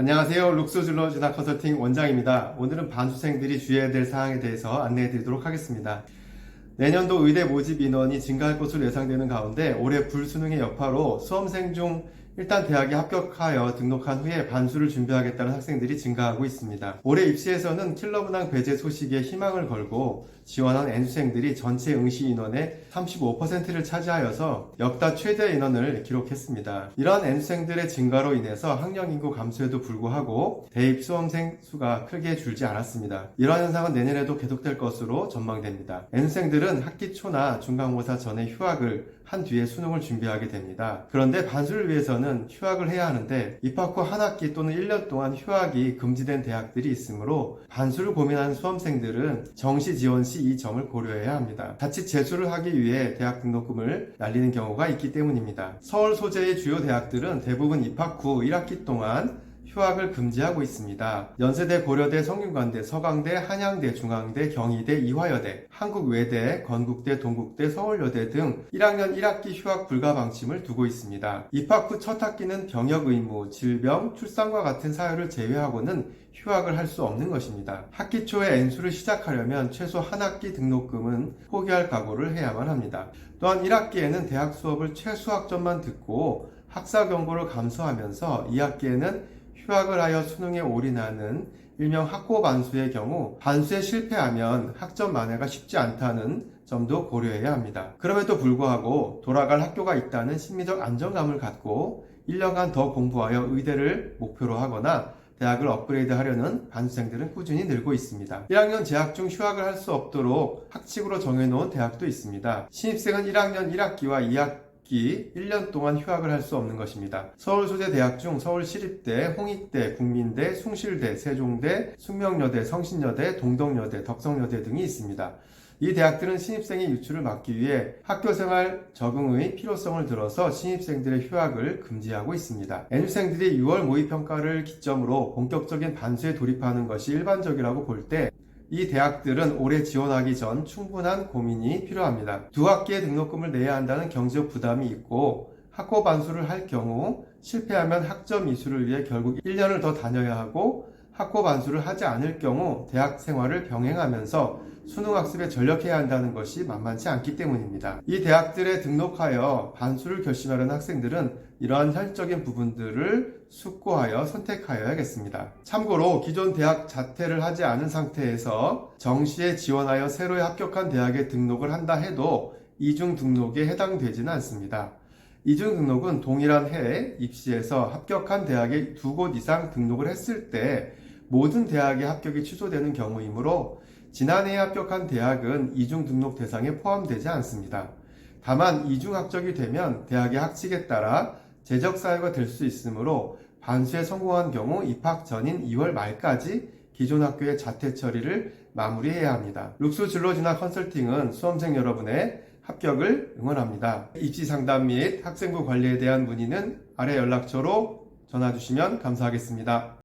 안녕하세요. 룩소줄로 진학 컨설팅 원장입니다. 오늘은 반수생들이 주의해야 될 사항에 대해서 안내해 드리도록 하겠습니다. 내년도 의대 모집 인원이 증가할 것으로 예상되는 가운데 올해 불수능의 여파로 수험생 중 일단 대학에 합격하여 등록한 후에 반수를 준비하겠다는 학생들이 증가하고 있습니다. 올해 입시에서는 킬러 문항 배제 소식에 희망을 걸고 지원한 N수생들이 전체 응시 인원의 35%를 차지하여서 역대 최대 인원을 기록했습니다. 이러한 N수생들의 증가로 인해서 학령 인구 감소에도 불구하고 대입 수험생 수가 크게 줄지 않았습니다. 이러한 현상은 내년에도 계속될 것으로 전망됩니다. N수생들은 학기 초나 중간고사 전에 휴학을 한 뒤에 수능을 준비하게 됩니다. 그런데 반수를 위해서는 휴학을 해야 하는데 입학 후 한 학기 또는 1년 동안 휴학이 금지된 대학들이 있으므로 반수를 고민하는 수험생들은 정시 지원 시 이 점을 고려해야 합니다. 자칫 재수를 하기 위해 대학 등록금을 날리는 경우가 있기 때문입니다. 서울 소재의 주요 대학들은 대부분 입학 후 1학기 동안 휴학을 금지하고 있습니다. 연세대, 고려대, 성균관대, 서강대, 한양대, 중앙대, 경희대, 이화여대, 한국외대, 건국대, 동국대, 서울여대 등 1학년 1학기 휴학 불가 방침을 두고 있습니다. 입학 후 첫 학기는 병역 의무, 질병, 출산과 같은 사유를 제외하고는 휴학을 할 수 없는 것입니다. 학기 초에 N수를 시작하려면 최소 한 학기 등록금은 포기할 각오를 해야만 합니다. 또한 1학기에는 대학 수업을 최수학점만 듣고 학사 경고를 감수하면서 2학기에는 휴학을 하여 수능에 올인하는 일명 학고 반수의 경우 반수에 실패하면 학점 만회가 쉽지 않다는 점도 고려해야 합니다. 그럼에도 불구하고 돌아갈 학교가 있다는 심리적 안정감을 갖고 1년간 더 공부하여 의대를 목표로 하거나 대학을 업그레이드 하려는 반수생들은 꾸준히 늘고 있습니다. 1학년 재학 중 휴학을 할 수 없도록 학칙으로 정해놓은 대학도 있습니다. 신입생은 1학년 1학기와 2학기 1년 동안 휴학을 할 수 없는 것입니다. 서울 소재 대학 중 서울시립대, 홍익대, 국민대, 숭실대, 세종대, 숙명여대, 성신여대, 동덕여대, 덕성여대 등이 있습니다. 이 대학들은 신입생의 유출을 막기 위해 학교생활 적응의 필요성을 들어서 신입생들의 휴학을 금지하고 있습니다. N수생들이 6월 모의평가를 기점으로 본격적인 반수에 돌입하는 것이 일반적이라고 볼때 이 대학들은 올해 지원하기 전 충분한 고민이 필요합니다. 두 학기의 등록금을 내야 한다는 경제적 부담이 있고 학고 반수를 할 경우 실패하면 학점 이수를 위해 결국 1년을 더 다녀야 하고 학고 반수를 하지 않을 경우 대학 생활을 병행하면서 수능 학습에 전력해야 한다는 것이 만만치 않기 때문입니다. 이 대학들에 등록하여 반수를 결심하려는 학생들은 이러한 현실적인 부분들을 숙고하여 선택하여야겠습니다. 참고로 기존 대학 자퇴를 하지 않은 상태에서 정시에 지원하여 새로 합격한 대학에 등록을 한다 해도 이중 등록에 해당되지는 않습니다. 이중 등록은 동일한 해에 입시에서 합격한 대학에 두 곳 이상 등록을 했을 때 모든 대학의 합격이 취소되는 경우이므로 지난해에 합격한 대학은 이중 등록 대상에 포함되지 않습니다. 다만 이중 합격이 되면 대학의 학칙에 따라 재적 사유가 될 수 있으므로 반수에 성공한 경우 입학 전인 2월 말까지 기존 학교의 자퇴 처리를 마무리해야 합니다. 룩스 진로 진학 컨설팅은 수험생 여러분의 합격을 응원합니다. 입시 상담 및 학생부 관리에 대한 문의는 아래 연락처로 전화 주시면 감사하겠습니다.